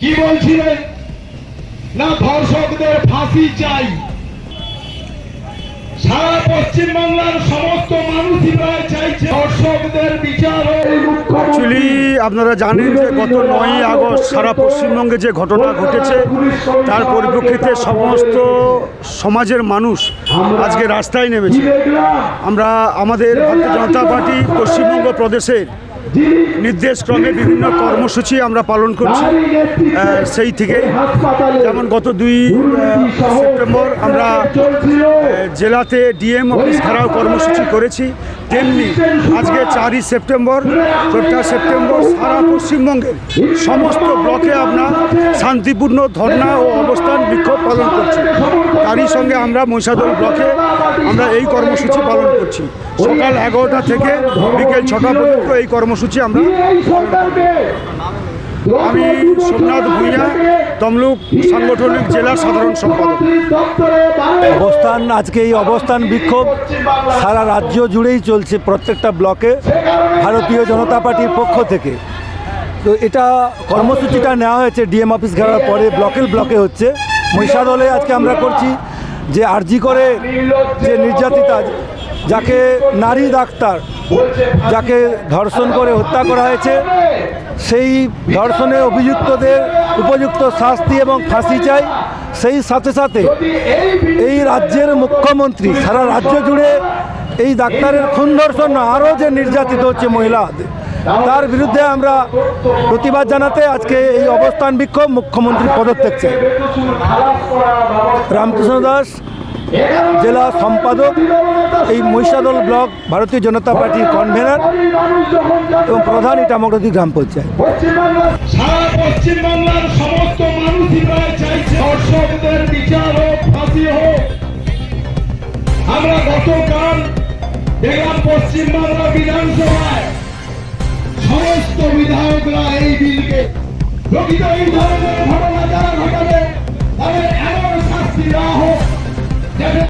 কি বলছিলেন? না ধর্ষকদের ফাঁসি চাই। সারা পশ্চিমবাংলার সমস্ত মানুষই প্রায় চাইছে ধর্ষকদের বিচার অ্যাকচুয়ালি আপনারা জানেন যে গত নয়ই আগস্ট সারা পশ্চিমবঙ্গে যে ঘটনা ঘটেছে, তার পরিপ্রেক্ষিতে সমস্ত সমাজের মানুষ আজকে রাস্তায় নেমেছে। আমরা আমাদের ভারতীয় জনতা পার্টি পশ্চিমবঙ্গ প্রদেশের নির্দেশক্রমে বিভিন্ন কর্মসূচি আমরা পালন করছি। সেই থেকে যেমন গত দুই সেপ্টেম্বর আমরা জেলাতে ডিএম অফিস ঘেরাও কর্মসূচি করেছি। তেমনি আজকে চারই সেপ্টেম্বর চোদ্দা সেপ্টেম্বর সারা পশ্চিমবঙ্গের সমস্ত ব্লকে আমরা শান্তিপূর্ণ ধর্ণা ও অবস্থান বিক্ষোভ পালন করছি। তারই সঙ্গে আমরা মহিষাদল ব্লকে আমরা এই কর্মসূচি পালন করছি। সকাল এগারোটা থেকে বিকেল ছটা পর্যন্ত এই কর্মসূচি আমরা আমি সোমনাথ ভূঁইয়া, তমলুক সাংগঠনিক জেলা সাধারণ সম্পাদক। অবস্থান, আজকে এই অবস্থান বিক্ষোভ সারা রাজ্য জুড়েই চলছে প্রত্যেকটা ব্লকে, ভারতীয় জনতা পার্টির পক্ষ থেকে। তো এটা কর্মসূচিটা নেওয়া হয়েছে, ডিএম অফিস ঘেরার পরে, ব্লকের ব্লকে হচ্ছে। মহিষাদলে আজকে আমরা করছি যে আরজি করে যে নির্যাতিতা, যাকে নারী ডাক্তার, যাকে ধর্ষণ করে হত্যা করা হয়েছে, সেই ধর্ষণে অভিযুক্তদের উপযুক্ত শাস্তি এবং ফাঁসি চাই। সেই সাথে সাথে এই রাজ্যের মুখ্যমন্ত্রী সারা রাজ্য জুড়ে এই ডাক্তারের খুন ধর্ষণ আরও যে নির্যাতিত হচ্ছে মহিলাদের তার বিরুদ্ধে আমরা প্রতিবাদ জানাতে আজকে এই অবস্থান বিক্ষোভ মুখ্যমন্ত্রী পদত্যাগ রামকৃষ্ণ দাস, জেলা সম্পাদক, এই মহিষাদল ব্লক, ভারতীয় জনতা পার্টির কনভেনার এবং প্রধান ইটামগরদী গ্রাম পঞ্চায়েত। আমরা গতকাল দেখলাম পশ্চিমবাংলা বিধানসভায় সমস্ত বিধায়করা এই বিলকে প্রকৃত এই ধরনের ঘটনা